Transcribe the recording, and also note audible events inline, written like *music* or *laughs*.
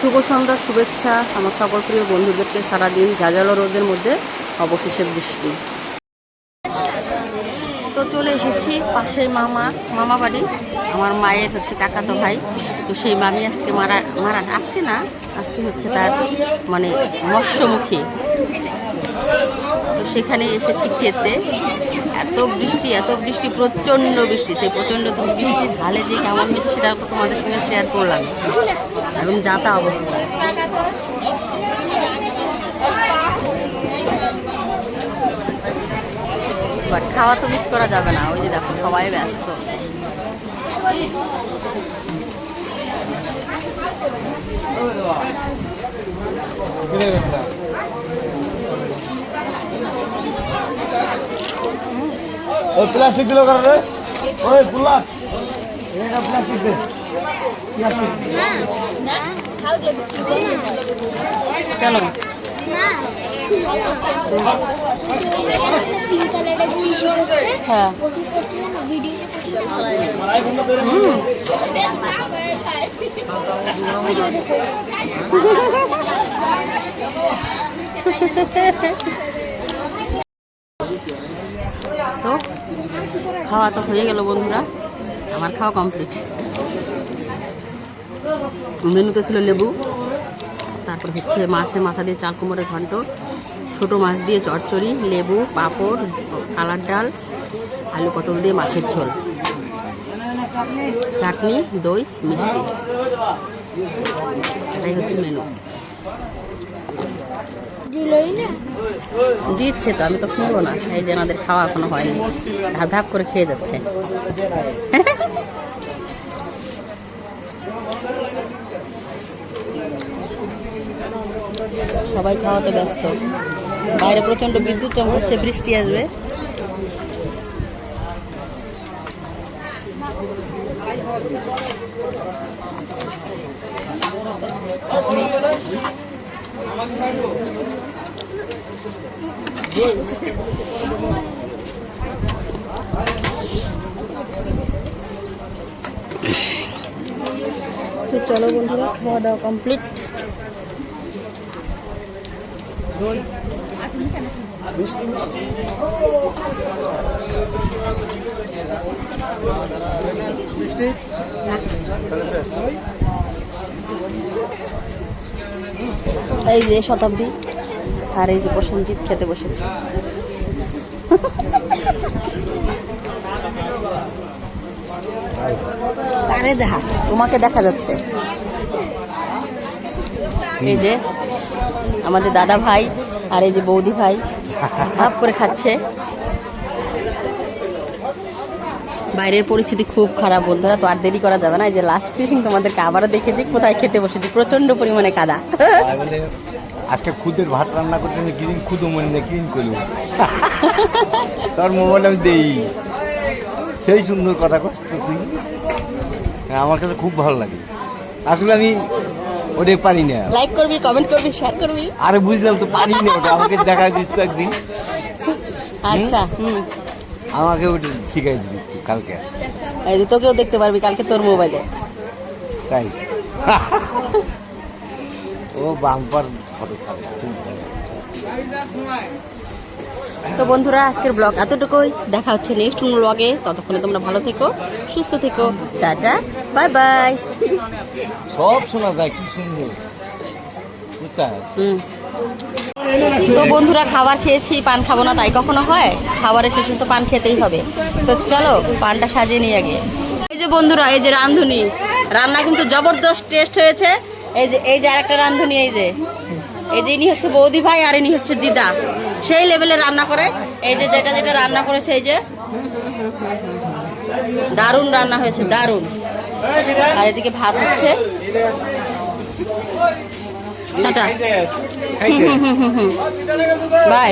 শুভ সন্ধ্যা, শুভেচ্ছা আমার সকল প্রিয় বন্ধুদেরকে সারাদিন জাজালো রোদের মধ্যে, অবশেষে বৃষ্টি। তো চলে এসেছি পাশে মামা মামা বাড়ি, আমার মায়ের হচ্ছে কাকাতো ভাই। তো সেই মামি আজকে মারা মারা, আজকে না, আজকে হচ্ছে তার মানে মৎস্যমুখী। তো সেখানে এসেছি খেতে। এত বৃষ্টি এত বৃষ্টি, প্রচণ্ড বৃষ্টিতে প্রচণ্ড বৃষ্টির ঢালে যে কেমন হয়েছে সেটা তোমাদের সঙ্গে শেয়ার করলাম। এবং যাতা অবস্থা। বাট খাওয়া তো মিস করা যাবে না, ওই যে দেখো, সবাই ব্যস্ত। ওই প্লাস্টিক দিল করে রে? ওই প্লাস এটা প্লাস্টিক দে। কেন? হ্যাঁ *laughs* তো খাওয়া তো হয়ে গেল বন্ধুরা। আমার খাওয়া কমপ্লিট মেনুতে ছিল লেবু, তারপর হচ্ছে মাছের মাথা দিয়ে চাল কুমড়ের ঘন্ট, ছোটো মাছ দিয়ে চচ্চড়ি, লেবু, পাঁপড়, কালার ডাল, আলু পটল দিয়ে মাছের ঝোল। চাটনি, দই, মিষ্টি। এটাই হচ্ছে মেনু। দিচ্ছে তো, আমি তো খেয়েবো না। এই যে আমাদের খাওয়া এখনও হয়নি। ধাপ ধাপ করে খেয়ে যাচ্ছে। সবাই খাওয়াতে ব্যস্ত। বাইরে প্রচণ্ড বিদ্যুৎ চমকাচ্ছে বৃষ্টি আসবে। তো চলো বন্ধুরা খাওয়া দাওয়া কমপ্লিট এই যে শতাব্দী। আর এই যে প্রসেনজিৎ খেতে বসেছে। আরে দেখা তোমাকে দেখা যাচ্ছে। এই যে আমাদের দাদা ভাই আর এই যে বৌদি ভাই ভাব করে খাচ্ছে। বাইরের পরিস্থিতি খুব খারাপ বন্ধুরা তো আর দেরি করা যাবে না। যে লাস্ট ফিনিশিং তোমাদেরকে আবারও দেখে দিই কোথায় খেতে বসেছি? প্রচণ্ড পরিমাণে কাদা। আজকে খুদের ভাত রান্না করতে আমি কিরিম খুদো মনে নেই কিরিম করব? তোর মোবাইল আমি দেই। সেই সুন্দর কথা কষ্ট তুই। হ্যাঁ, আমার কাছে খুব ভালো লাগে। আসলে আমি ওটাই পারি না। লাইক করবি কমেন্ট করবি শেয়ার করবি। আরে বুঝলাম তো পারি না ওটা। আমাকে দেখা দিস তো একদিন। আচ্ছা হুম। আমাকে ওটা শিখাই দিবি কালকে। এই যে তোকেও দেখতে পারবি কালকে তোর মোবাইলে তাই? ও বাম্পার ফটো ছাড়ে তো বন্ধুরা আজকের ব্লগ এতটুকুই। দেখা হচ্ছে নেক্সট ব্লগে ততক্ষণে তোমরা ভালো থেকো সুস্থ থেকো। টাটা বাই বাই সব শোনা যায় কি সুন্দর। হুম। তো বন্ধুরা খাবার খেয়েছি, পান খাব না, তাই কখনো হয়? খাবারের শেষে তো পান খেতেই হবে। তো চলো, পানটা সাজিয়ে নিয়ে আগে। এই যে বন্ধুরা, এই যে রাঁধুনি। রান্না কিন্তু জবরদস্ত টেস্ট হয়েছে। এই যে এই যে আরেকটা রাঁধুনি, এই যে। এই যে ইনি হচ্ছে বৌদি ভাই আর ইনি হচ্ছে দিদা। সেই লেভেলে রান্না করে। এই যে যেটা যেটা রান্না করেছে, এই যে। দারুণ রান্না হয়েছে, দারুণ। আর এদিকে ভাত হচ্ছে। টাটা। বাই।